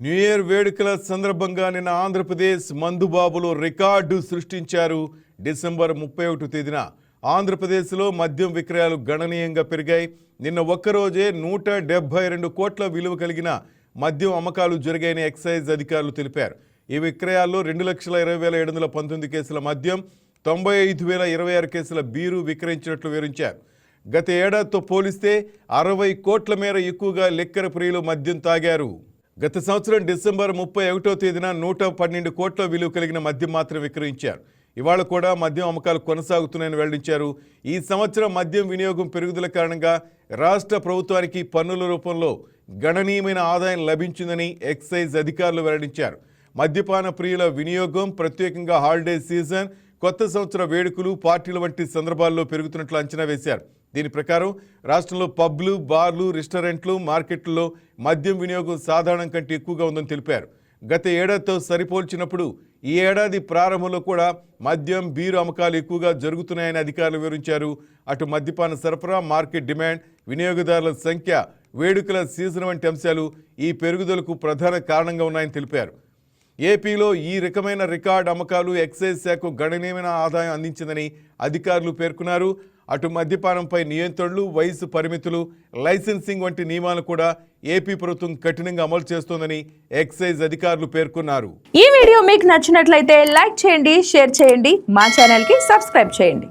New year వేడుకల సందర్భంగా నిన్న ఆంధ్రప్రదేశ్ మందుబాబులో రికార్డు సృష్టించారు. డిసెంబర్ ముప్పై ఒకటి తేదీన ఆంధ్రప్రదేశ్లో మద్యం విక్రయాలు గణనీయంగా పెరిగాయి. నిన్న ఒక్కరోజే నూట డెబ్బై రెండు కోట్ల విలువ కలిగిన మద్యం అమ్మకాలు జరిగాయని ఎక్సైజ్ అధికారులు తెలిపారు. ఈ విక్రయాల్లో రెండు లక్షల ఇరవై వేల ఏడు వందల పంతొమ్మిది కేసుల మద్యం తొంభై ఐదు వేల ఇరవై ఆరు కేసుల బీరు విక్రయించినట్లు వివరించారు. గత ఏడాదితో పోలిస్తే అరవై కోట్ల మేర ఎక్కువగా లెక్కర ప్రియులు మద్యం తాగారు. గత సంవత్సరం డిసెంబర్ ముప్పై ఒకటో తేదీన నూట పన్నెండు కోట్ల విలువ కలిగిన మద్యం మాత్రం విక్రయించారు. ఇవాళ కూడా మద్యం అమ్మకాలు కొనసాగుతున్నాయని వెల్లడించారు. ఈ సంవత్సరం మద్యం వినియోగం పెరుగుదల కారణంగా రాష్ట్ర ప్రభుత్వానికి పన్నుల రూపంలో గణనీయమైన ఆదాయం లభించిందని ఎక్సైజ్ అధికారులు వెల్లడించారు. మద్యపాన ప్రియుల వినియోగం ప్రత్యేకంగా హాలిడే సీజన్ కొత్త సంవత్సర వేడుకలు పార్టీల వంటి సందర్భాల్లో పెరుగుతున్నట్లు అంచనా వేశారు. దీని ప్రకారం రాష్ట్రంలో పబ్లు బార్లు రెస్టారెంట్లు మార్కెట్లలో మద్యం వినియోగం సాధారణం కంటే ఎక్కువగా ఉందని తెలిపారు. గత ఏడాదితో సరిపోల్చినప్పుడు ఈ ఏడాది ప్రారంభంలో కూడా మద్యం బీరు అమ్మకాలు ఎక్కువగా జరుగుతున్నాయని అధికారులు వివరించారు. అటు మద్యపాన సరఫరా మార్కెట్ డిమాండ్ వినియోగదారుల సంఖ్య వేడుకల సీజన్ వంటి అంశాలు ఈ పెరుగుదలకు ప్రధాన కారణంగా ఉన్నాయని తెలిపారు. ఏపీలో ఈ రకమైన రికార్డ్ అమ్మకాలు ఎక్సైజ్ శాఖకు గణనీయమైన ఆదాయం అందించిందని అధికారులు పేర్కొన్నారు. అటు మద్యపానంపై నియంత్రణలు వయసు పరిమితులు లైసెన్సింగ్ వంటి నియమాలు కూడా ఏపీ ప్రభుత్వం కఠినంగా అమలు చేస్తోందని ఎక్సైజ్ అధికారులు పేర్కొన్నారు. ఈ వీడియో మీకు నచ్చినట్లయితే లైక్ చేయండి షేర్ చేయండి మా ఛానల్కి సబ్స్క్రైబ్ చేయండి.